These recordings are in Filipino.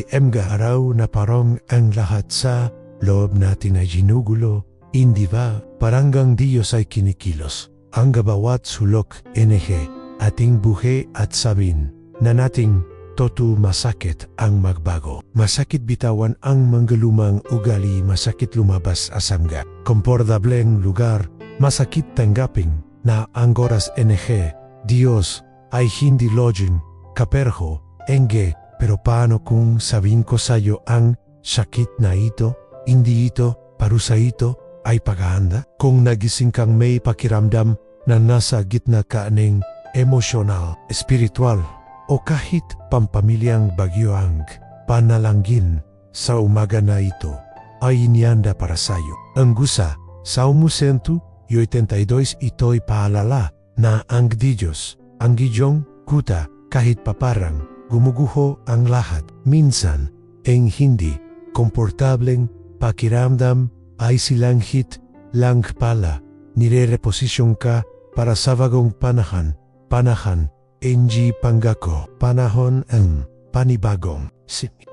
may emga araw na parang ang lahat sa loob natin ay ginugulo, hindi ba? Paranggang Diyos ay kinikilos. Ang bawat sulok, NG, ating buhay at sabin na nating totu masakit ang magbago. Masakit bitawan ang manggalumang ugali, masakit lumabas asamga. Komportableng lugar, masakit tanggapin na ang oras NG, Diyos ay hindi lodging, kaperho, enge, pero paano kung sabihin ko sa'yo ang sakit na ito, hindi ito, parusa ito, ay paghahanda? Kung nagising kang may pakiramdam na nasa gitna ka ng emosyonal, espiritual, o kahit pampamilyang bagyo ang panalangin sa umaga na ito, ay inianda para sa'yo. Ang gusa, sa umusentu, 82 ito'y paalala na ang Diyos, ang gidyong kuta, kahit paparang, gumuguho ang lahat. Minsan, ang hindi komportableng pakiramdam ay silanghit lang pala. Nire-reposisyon ka para sa bagong panahan. Panahan, NG Pangako. Panahon ang panibagong.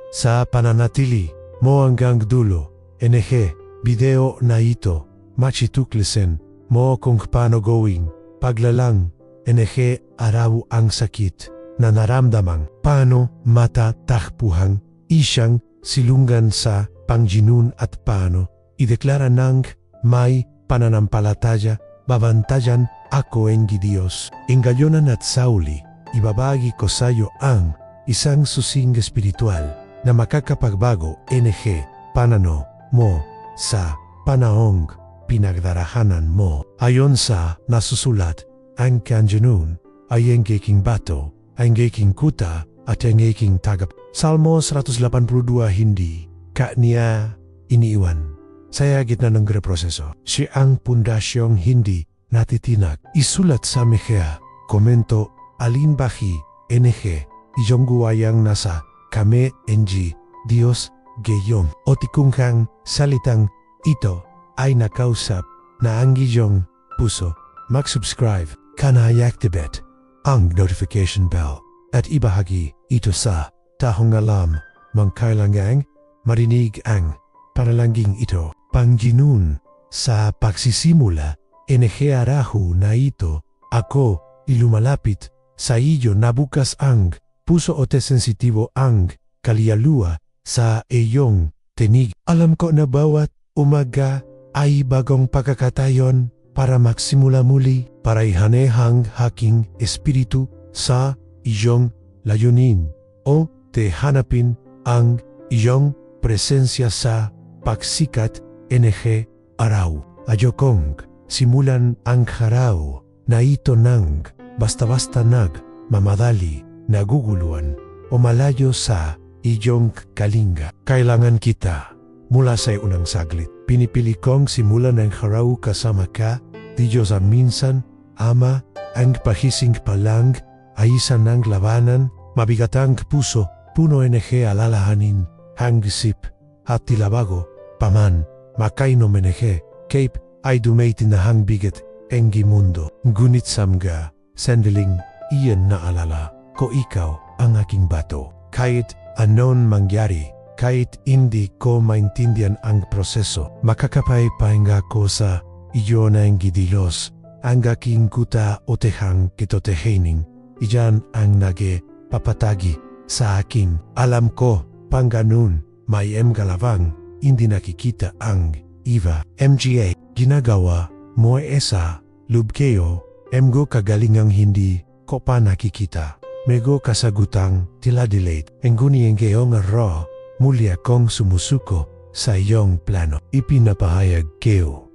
Sa pananatili mo hanggang dulo. NG, video na ito. Machituklisen mo kung paano gawing paglalang. NG, araw ang sakit na naramdamang paano matatakpuhang isang silungan sa Panginoon at paano ideklara ng may pananampalataya babantayan ako ang Diyos. Inggalyonan at sauli, ibabagi ko sa iyo ang isang susing espiritual na makakapagbago NG panano mo sa panahong pinagdarahanan mo. Ayon sa nasusulat, ang kanjanun ay ang bato ang aking kuta at ang aking tagap. Salmo 182 hindi ka niya iniiwan. Sa gitna ng reproseso, siya ang pundasyong hindi natitinag. Isulat sa Mejea, komento alinbahi NG, iyong guwayang nasa kame NG, Diyos gayong o tikungkang salitang ito ay nakausap na ang iyong puso. Mag-subscribe, kana i-activate ang notification bell at ibahagi ito sa tahong alam mang kailangang marinig ang panalangin ito. Panginoon, sa pagsisimula, enehearahu na ito, ako ilumalapit sa iyo na bukas ang puso o sensitibo ang kalialua sa iyong tinig. Alam ko na bawat umaga ay bagong pagkakatayon para magsimula muli para ihanehang haking espiritu sa iyong layunin o te hanapin ang iyong presensya sa pagsikat NG araw. Ayokong simulan ang haraw na ito ng basta-basta nag mamadali naguguluhan o malayo sa iyong kalinga. Kailangan kita mula sa unang saglit. Pinipili kong simulan ang haraw kasama ka Di Diyos ang Ama, ang pahising palang, ay isa ng labanan, mabigatang puso, puno NG alalahanin, hanggisip, at tilabago, paman, makaino menege, cape, ay dumaitin na hang bigat, engi mundo. Ngunit samga, sandaling, iyan na alala, ko ikaw, ang aking bato. Kahit anon mangyari, kahit hindi ko maintindihan ang proseso, makakapay pahinga ko sa iyon ang gidilos, ang aking kuta o tehang kitotehening, iyan ang nage papatagi sa akin. Alam ko, pang ganun, may em galavang, hindi nakikita ang iva. MGA, ginagawa mo esa, lubkeo, emgo kagalingang hindi ko pa nakikita. Mego kasagutang tila delayed, enguni engeyong ro, muli akong sumusuko sa iyong plano. Ipinapahayag keo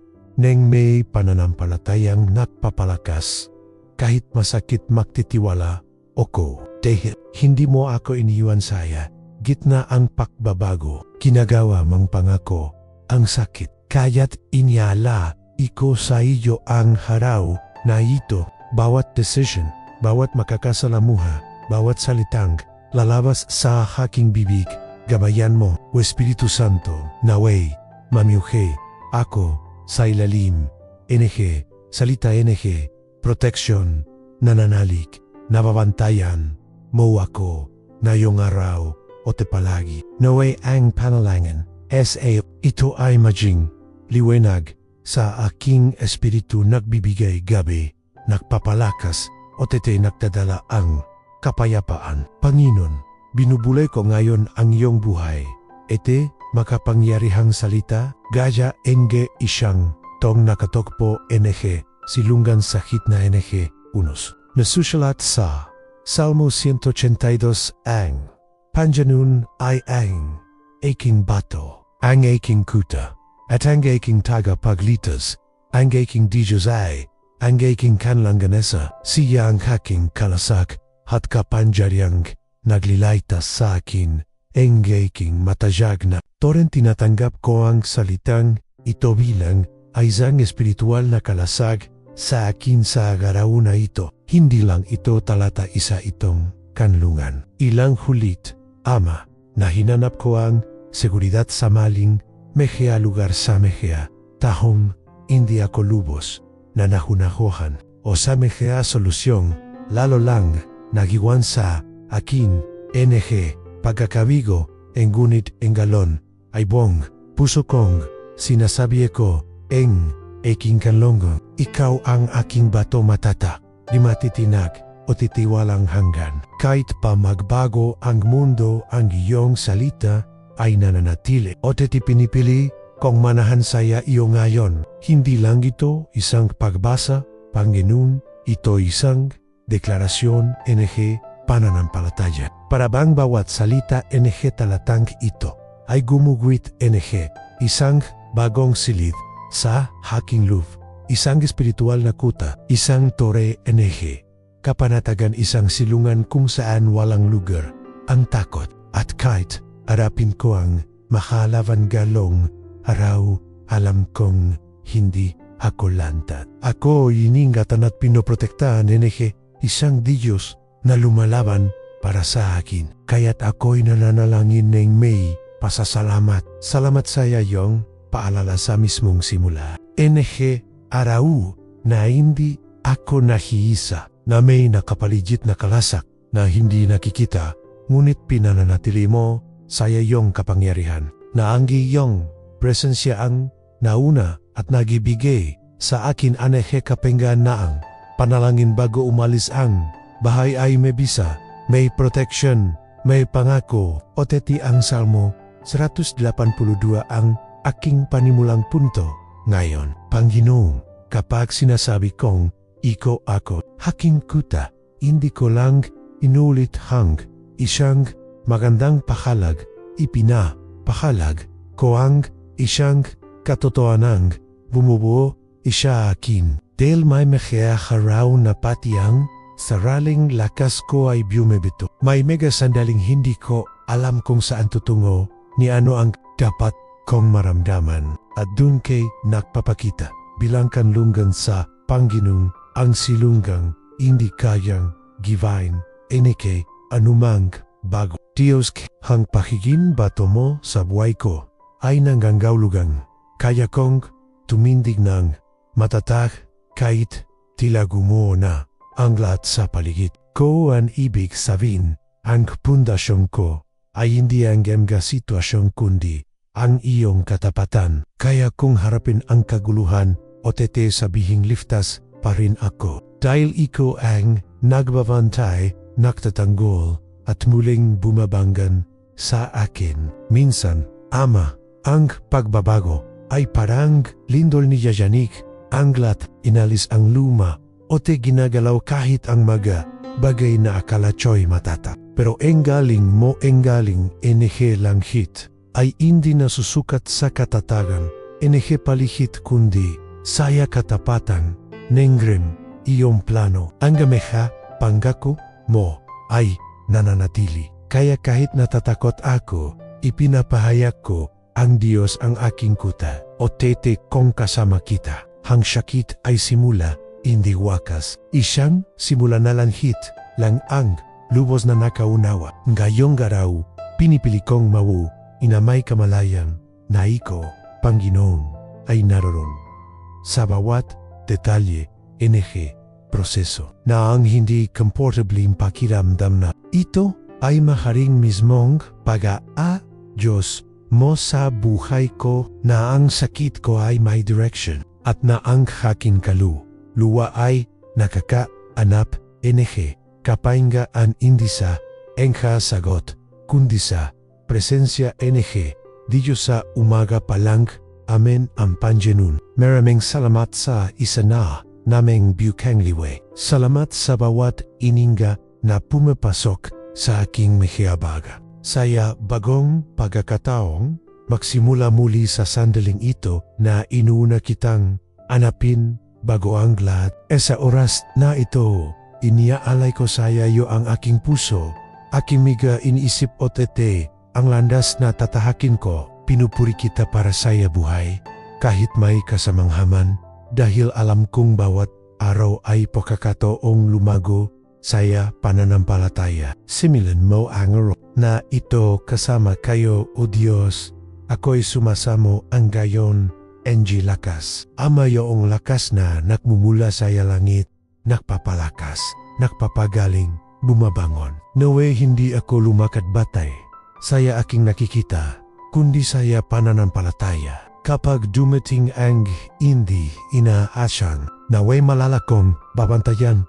neng may pananampalatayang nagpapalakas kahit masakit magtitiwala. O ko. Dahil hindi mo ako iniwan saya, gitna ang pakbabago, ginagawa mang pangako, ang sakit. Kaya't inyala, iko sa iyo ang haraw. Na ito, bawat decision, bawat makakasalamuha, bawat salitang, lalabas sa haking bibig, gabayan mo, o Espiritu Santo, naway, mamiuhe, ako, sa ilalim, NG, salita NG, protection, nananalik, nababantayan, mo ako, na yung araw, o te palagi. Naway ang panalangin. S.A. Ito ay maging liwenag sa aking espiritu nagbibigay gabi, nagpapalakas o tete nagdadala ang kapayapaan. Panginoon, binubulay ko ngayon ang iyong buhay. Ete, makapangyarihang salita, gaya enge isyang tong nakatokpo NG, silungan sakit na NG, unos. Nasusulat sa Salmo 182 ang. Panjanun ay ang aking bato, ang aking kuta, at ang aking tagapaglitas, ang aking Diyos ay, ang aking kanlanganesa, siya ang aking kalasak, at kapanjaryang naglilaitas sa akin, ang aking matajag na. Torrent tinatanggap ko ang salitang ito bilang isang espiritual na kalasag sa akin sa araw na ito. Hindi lang ito talata isa itong kanlungan. Ilang hulit, Ama, na hinanap ko ang seguridad sa maling mehea lugar sa mehea, tahong hindi ako lubos na nahunahohan o sa mehea solusyon, lalo lang nagiwan sa akin, NG, pagkakabigo, engunit engalon, ay bong, puso kong, sinasabi ko, eng, aking kanlongo, ikaw ang aking bato matata, di matitinag, o titiwalang hanggan. Kahit pa magbago ang mundo ang iyong salita ay nananatili o pinipili kung manahan saya iyo ngayon. Hindi lang ito isang pagbasa, Panginoon, ito isang deklarasyon NG pananampalataya. Para bang bawat salita NG talatang ito. Ay gumuguit NG, isang bagong silid. Sa haking loof, isang espiritual na kuta, isang tore NG kapanatagan isang silungan kung saan walang lugar ang takot at kahit arapin ko ang makalavan galong araw alam kong hindi ako lantad. Ako iningatan at pinoprotektahan NG isang Diyos na lumalaban para sa akin. Kaya't ako'y nananalangin ng may pasasalamat. Salamat sa iyong paalala sa mismong simula. NG araw na hindi ako nahiisa na may nakapaligid na kalasak na hindi nakikita, ngunit pinananatili mo sa iyong kapangyarihan na ang iyong presensya ang nauna at nagibigay sa akin anehe kapenggan na ang panalangin bago umalis ang bahay ay may bisa, may protection, may pangako o teti ang Salmo 182 ang aking panimulang punto. Ngayon, Panginoon, kapag sinasabi kong iko ako, haking kuta, hindi ko lang inulit hang isang magandang pahalag, ipina, pahalag, ko ang isang katotoanang bumubuo isya akin. Dahil may mekea haraw na pati ang saraling lakas ko ay bumibito. May mega sandaling hindi ko alam kung saan tutungo ni ano ang dapat kong maramdaman at dun kay nakpapakita bilang kanlungan sa Panginoong ang silunggang hindi kayang givain enike anumang bago. Diyos hang pakigin bato mo sa buhay ko ay nangganggaulugang kaya kong tumindig ng matatag kahit tila gumuo na ang lahat sa paligid ko ang ibig sabihin ang pundasyon ko ay hindi ang gemga sitwasyon kundi ang iyong katapatan. Kaya kung harapin ang kaguluhan o tete sabihing liftas pa rin ako. Dahil ikaw ang nagbabantay, naktatanggol, at muling bumabanggan sa akin. Minsan, Ama, ang pagbabago ay parang lindol ni Yajanik, anglat inalis ang luma o te ginagalaw kahit ang maga, bagay na akala choy matata. Pero enggaling mo enggaling enehe langhit ay hindi nasusukat sa katatagan, enehe palihit kundi saya katapatan Nengrem, iyong plano, ang gameha, pangako mo ay nananatili. Kaya kahit natatakot ako, ipinapahayag ko ang Diyos ang aking kuta o tete kong kasama kita. Hang sakit ay simula, hindi wakas. Isang simula na langhit, lang ang lubos na nakaunawa. Ngayong garaw, pinipili kong mawu, inamay kamalayan, na iko, Panginoon, ay naroon. Sa bawat detalye, NG, proseso, na ang hindi comfortabling pakiramdam na ito ay maharing mismong pag-a Diyos mo sa buhay ko na ang sakit ko ay may direction at na ang haking kalu. Luwa ay nakaka-anap NG kapaingaan hindi sa engha sagot kundi sa presensya NG Diyo sa umaga pa lang amen ang panjenun. Maraming salamat sa isa na naming bukang liwe. Salamat sa bawat ininga na pumapasok sa aking mehiabaga. Saya bagong pagkakataong magsimula muli sa sandaling ito na inuuna kitang anapin bago ang lahat. E sa oras na ito, iniaalay ko sa iyo ang aking puso, aking miga iniisip o tete, ang landas na tatahakin ko, pinupuri kita para saya buhay, kahit may kasamanghaman, dahil alam kong bawat araw ay pagkakataong lumago, saya pananampalataya. Similan mo ang ro na ito kasama kayo o Diyos, ako'y sumasamo ang gayon, NG Lakas. Ama yoong lakas na nakmumula sa langit, nakpapalakas, nakpapagaling, bumabangon. Nawe hindi ako lumakad batay, saya aking nakikita, kundi saya pananampalataya. Kapag dumating ang hindi inaasang, naway malalakong babantayan,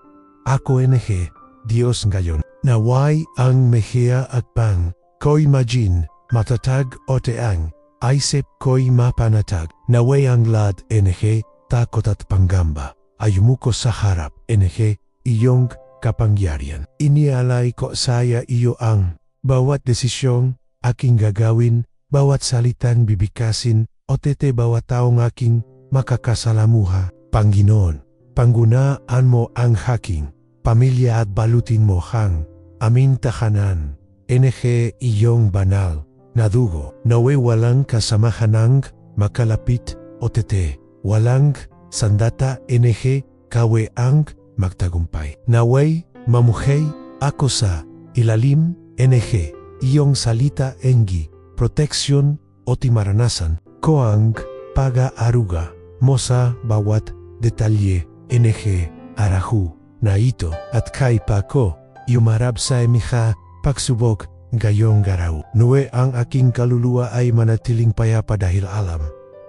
ako NG, Diyos ngayon, naway ang mehiya at pang, ko imagine, matatag o teang, isip ko'y mapanatag, naway ang lad NG, takot at panggamba, ayumuko sa harap NG, iyong kapangyarihan. Inialay ko saya iyo ang bawat desisyong aking gagawin, bawat salitang bibikasin, o tete bawat taong aking makakasalamuha, Panginoon, panggunaan mo ang haking, pamilya at balutin mo hang, amin tahanan, NG iyong banal, na dugo, nawe walang kasamahan ng makalapit o tete, walang sandata NG kawe ang magtagumpay. Naway, mamuhay, ako sa ilalim NG iyong salita engi, proteksyon o timaranasan, koang pag-aaruga mo sa bawat detalye, NG, arahu, na ito at kay pa ko, yumarap sa emiha, pagsubok, gayong garaw. Nuwe ang aking kaluluwa ay manatiling payapa dahil alam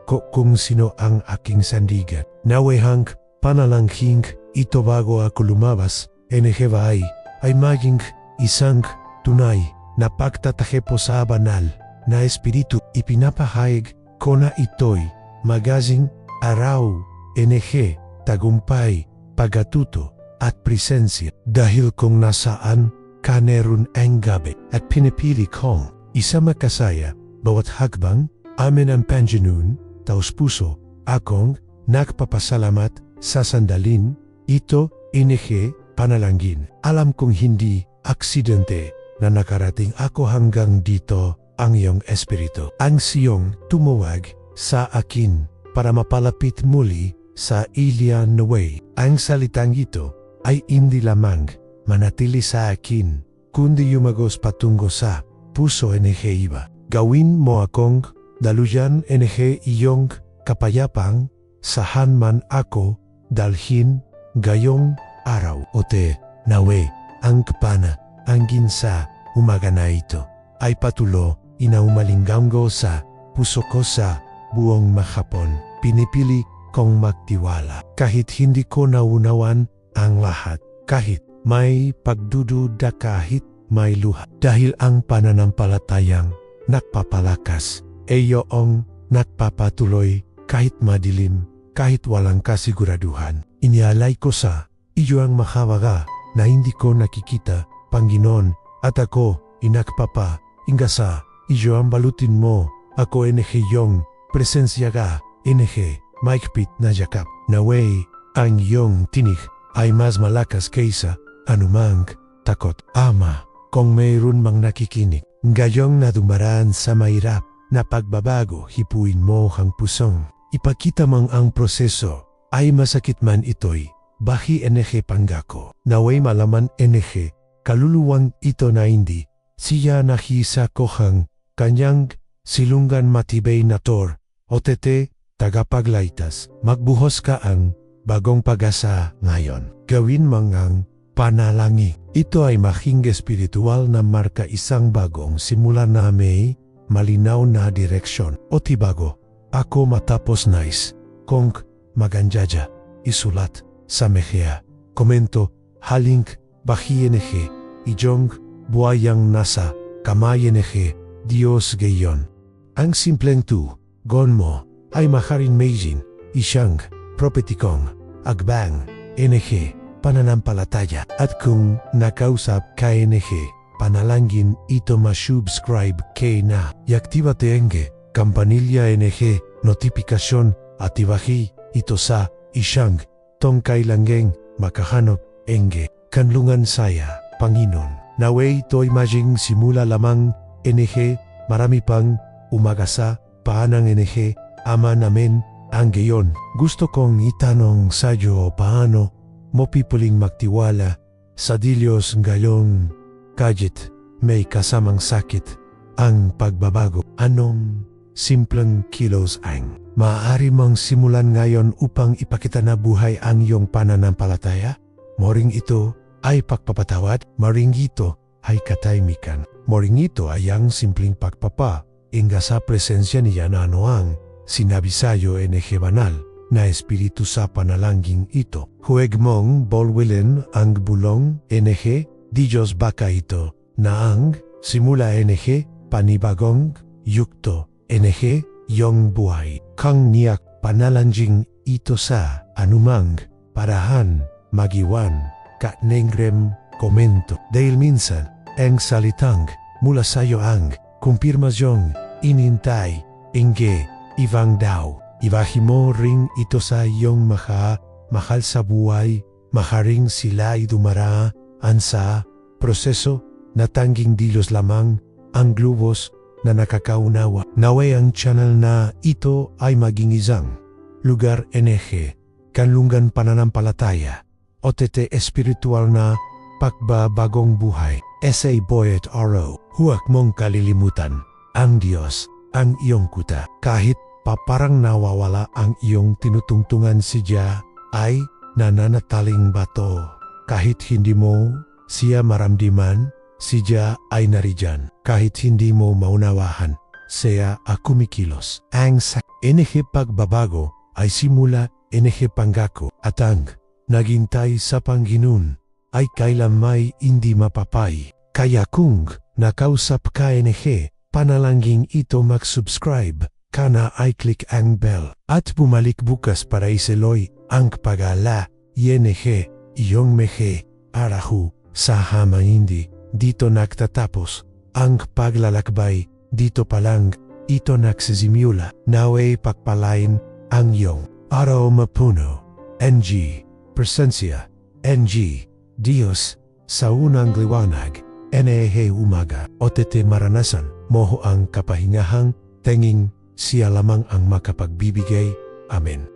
ko kung sino ang aking sandigan. Nawe hang panalanghing ito bago ako lumabas, NG ay, ay maging isang tunay na pagtatahe po sa banal na espiritu ipinapahayag ko na ito'y magazing araw, NG, tagumpay, pagatuto at presensya dahil kung nasaan ka nerun ang gabi at pinipili kong isa makasaya bawat hagbang amin ang panjanun taos puso akong nagpapasalamat sa sandalin ito NG panalangin alam kong hindi aksidente na nakarating ako hanggang dito ang iyong espiritu. Ang siyong tumawag sa akin para mapalapit muli sa Ilian Way. Ang salitang ito ay hindi lamang manatili sa akin, kundi yumagos patungo sa puso NG iba. Gawin mo akong daluyan NG iyong kapayapang sahan man ako dalhin gayong araw o te nawe ang kapana ang ginsa umaga na ito ay patulo inaumalinggamgo sa puso ko sa buong mahapon. Pinipili kong magtiwala kahit hindi ko naunawan ang lahat. Kahit may pagdududa kahit may luha. Dahil ang pananampalatayang nakpapalakas ay yoong nakpapatuloy kahit madilim, kahit walang kasiguraduhan. Inialay ko sa iyo ang mahawaga na hindi ko nakikita Panginoon, at ako, inakpapa, ingasa, iyo ang balutin mo, ako NG yung, presensya ka, NG, maikpit na yakap, naway, ang iyong tinig ay mas malakas kaysa anumang takot. Ama, kung mayroon mang nakikinig, ngayong nadumaraan sa mahirap na pagbabago, hipuin mo ang pusong. Ipakita mang ang proseso ay masakit man ito'y bahi NG panggako. Naway malaman NG kaluluwang ito na hindi, siya nahisa kohang kanyang silungan matibay na tor, o tete, tagapaglaitas, magbuhos ka ang bagong pag-asa ngayon. Gawin mangang panalangin. Ito ay mahing espiritual na marka isang bagong simula na may malinaw na direksyon. O tibago, ako matapos nais, kong maganjaja, isulat, sa mehea, komento, haling, bahienehe, ijong, buayang nasa, kamayenehe, Diyos gayon. Ang simpleng tu, gonmo, ay maharin meijin, isyang, propetikong, agbang, NG, pananampalataya. At kung nakausap ka NG, panalangin ito ma-subscribe kay na. Yaktivate enge, kampanilya NG, notifikasyon, atibahi, ito sa, isyang, tong kailanggeng, makahanap, enge, kanlungan saya, Panginoon. Naway ito'y maging simula lamang, NG, marami pang, umagasa, paanang NG, ama namin, ang gayon. Gusto kong itanong sa'yo paano mo pipuling magtiwala sa Diyos ngayon kahit may kasamang sakit ang pagbabago. Anong simpleng kilos ang maaari mong simulan ngayon upang ipakita na buhay ang iyong pananampalataya? Moring ito ay pagpapatawad, moring ito ay katahimikan. Moring ito ay ang simpleng pagpapa, inga sa presensya niya na ano ang sinabi sa'yo en banal na espiritu sa panalangin ito. Huwag mong bolwilin ang bulong NG, di Diyos baka ito, na ang simula NG, panibagong, yukto, NG, yung buhay. Kang niyak panalangin ito sa anumang parahan, magiwan, katnengrem, komento. Dahil minsan, ang salitang mula sa'yo ang kumpirmasyong inintay, inge, ibang daw. Ibahimo ring ito sa iyong maka, mahal sa buhay, maharing sila idumara, ansa, proseso, na tanging dilos lamang, ang glubos, na nakakaunawa. Naway ang channel na ito ay maging isang lugar NG, kanlungan pananampalataya, OTT espiritual na pagbabagong buhay. SA Boyet RO, huwag mong kalilimutan, ang Diyos, ang iyong kuta. Kahit paparang nawawala ang iyong tinutungtungan si Dia ay nananataling bato. Kahit hindi mo siya maramdiman, si Dia ay nariyan. Kahit hindi mo maunawahan, siya ay kumikilos. Ang sa enerhe pagbabago ay simula enerhe pangako at ang naghintay sa Panginoon ay kailan may hindi mapapay. Kaya kung nakausap ka enerhe, panalangin ito mag-subscribe kana ay click ang bell at bumalik bukas para iseloy ang pagala. ING iyong mehe arahu sa hama hindi dito nagtatapos. Ang paglalakbay dito pa lang ito nagsisimula naway pakpalain ang iyong araw mapuno NG presensya NG Dios sa unang liwanag NEH umaga. O tete maranasan moho ang kapahingahang tenging siya lamang ang makapagbibigay. Amen.